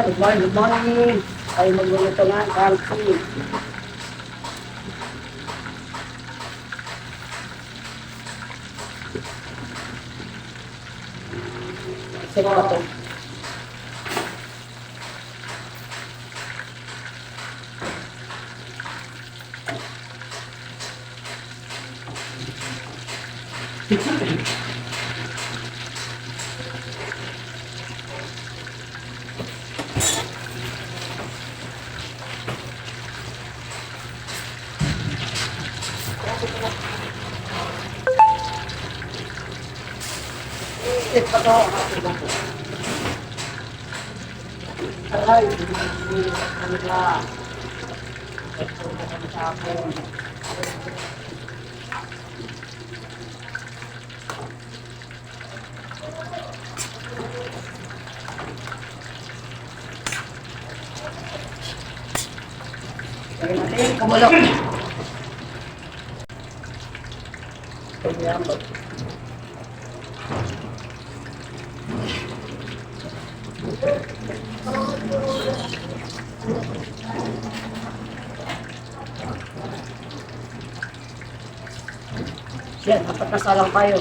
Good morning. Ay magluluto nga, Kalsi. Sino ba to? Ito pa to. Ay, ano ba? Ito na sa akin. Lagyan natin, kumulok. Ayan, ba? Yan, apat na salang kayo.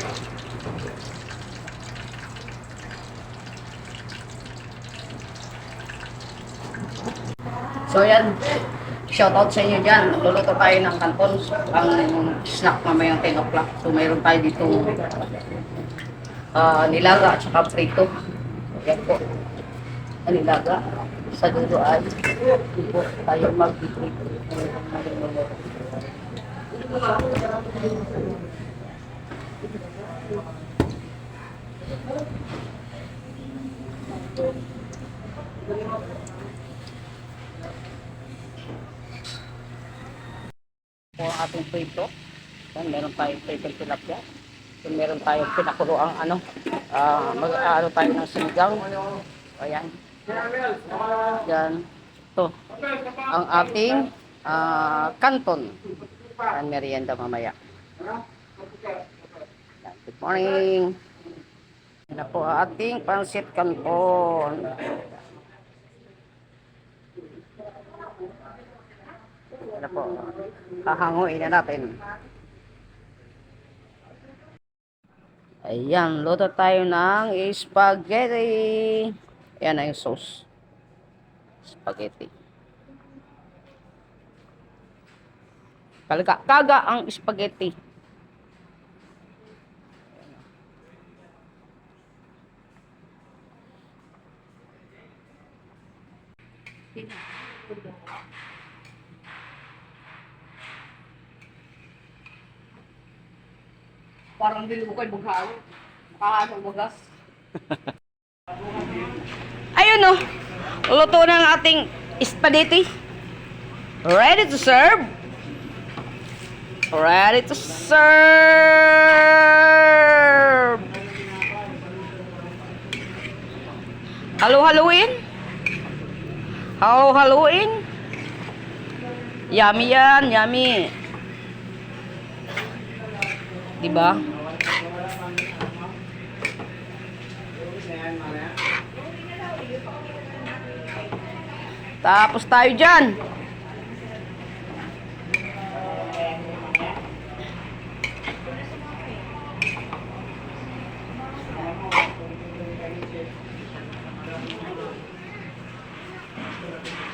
So yan, shoutout sa inyo dyan. Luluto tayo ng kanton, ang snack mamayang 10 o'clock. So mayroon tayo dito ah, nilaga at saka prito. Yan po. Ang nilaga. Sa dulo ay po tayo mag-prito. po ang ating prito. Yan, meron tayong prito tilapia. Yan, meron tayong pinakulo ang ano, ah mag ano tayo ng sinigang. Ayan. Yan. Ito. Ang ating ah, kanton. Yan, merienda mamaya. Yan, good morning. Yan na po ang ating pansit kanton. Yan na po. Hahanguin na natin. Ayan, luto tayo ng spaghetti. Ayan na yung sauce. Spaghetti. Kaga, kaga ang spaghetti. Parang hindi ko maghalo. Makakasang magas. Ayun o. Luto na ang ating spaghetti. Ready to serve. Ready to serve. Halo-haloin. Halo-haloin. Yummy yan, yummy. Diba? Tapos tayo dyan.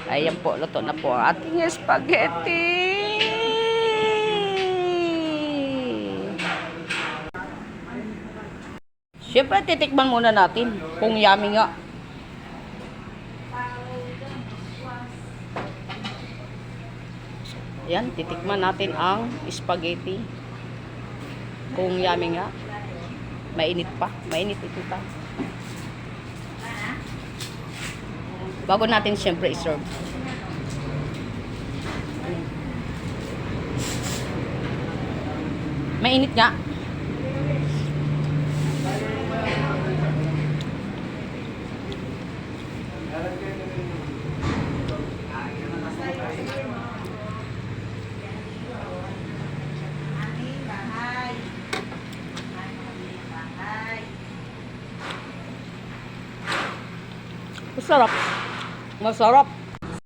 Ayan po, luto na po ang ating spaghetti. Siyempre, titikman muna natin kung yummy nga. Yan, titikman natin ang spaghetti. Kung yummy nga. Mainit pa. Mainit ito pa. Bago natin siyempre iserve. Mainit nga. Masarap. Masarap.